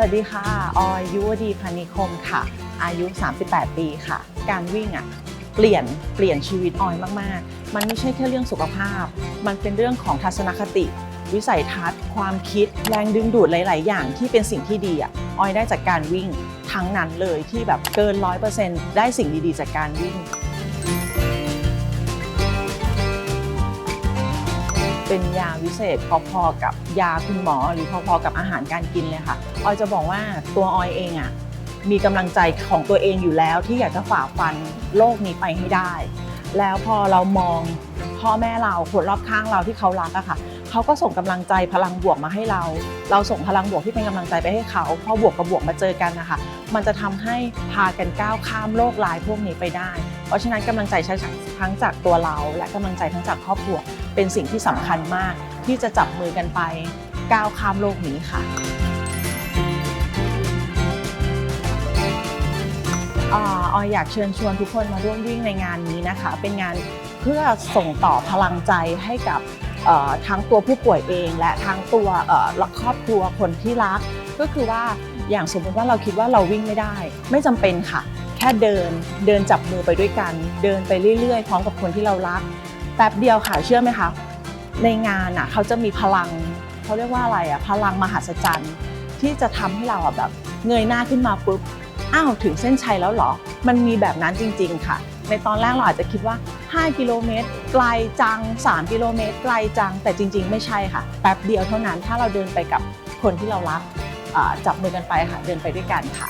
วัสดีค่ะ ออยยุวดีพานิคมค่ะ อายุ 38 ปีค่ะ การวิ่งอะเปลี่ยนเปลี่ยนชีวิตออยมาก ๆ มันไม่ใช่แค่เรื่องสุขภาพ มันเป็นเรื่องของทัศนคติ วิสัยทัศน์ ความคิด แรงดึงดูดหลาย ๆ อย่างที่เป็นสิ่งที่ดีอะออยได้จากการวิ่งทั้งนั้นเลยที่แบบเกิน 100%ได้สิ่งดี ๆ จากการวิ่ง เป็นยาวิเศษพอๆกับยาคุณหมอหรือพอๆกับอาหารการกินเลยค่ะออยจะบอกว่าตัวออยเองอะมีกำลังใจของตัวเองอยู่แล้วที่อยากจะฝ่าฟันโลกนี้ไปให้ได้ แล้วพอเรามองพ่อแม่เราคนรอบข้างเราที่เขารักอะค่ะเขาก็ส่งกำลังใจพลังบวกมาให้เรา เราส่งพลังบวกที่เป็นกำลังใจไปให้เขาพอบวกกับบวกมาเจอกันนะคะมันจะทำให้พากันก้าวข้ามโลกร้ายพวกนี้ไปได้ เพราะฉะนั้นกำลังใจทั้งจากตัวเรา และกำลังใจทั้งจากครอบครัวเป็นสิ่งที่สำคัญมาก ที่จะจับมือกันไปก้าวข้ามโลกนี้ค่ะอออยอยากเชิญชวนทุกคนมาร่วมวิ่งในงานนี้นะคะ เป็นงานเพื่อส่งต่อพลังใจให้กับทั้งตัวผู้ป่วยเอง และทั้งตัวเอ่อครอบครัวคนที่รัก ก็คือว่าอย่างสมมติว่าเราคิดว่าเราวิ่งไม่ได้ ไม่จำเป็นค่ะ แค่เดินเดินจับมือไปด้วยกัน เดินไปเรื่อยๆ พร้อมกับคนที่เรารักแป๊บเดียวค่ะเชื่อไหมคะในงานอะเขาจะมีพลังเขาเรียกว่าอะไรอะพลังมหัศจรรย์ ที่จะทำให้เราอะแบบเงยหน้าขึ้นมาปุ๊บอ้าวถึงเส้นชัยแล้วเหรอ มันมีแบบนั้นจริง ๆ ค่ะ ในตอนแรกเราอาจจะคิดว่า 5 กิโลเมตรไกลจัง 3 กิโลเมตรไกลจัง แต่จริง ๆ ไม่ใช่ค่ะ แป๊บเดียวเท่านั้นถ้าเราเดินไปกับคนที่เรารักจับมือกันไปค่ะ เดินไปด้วยกันค่ะ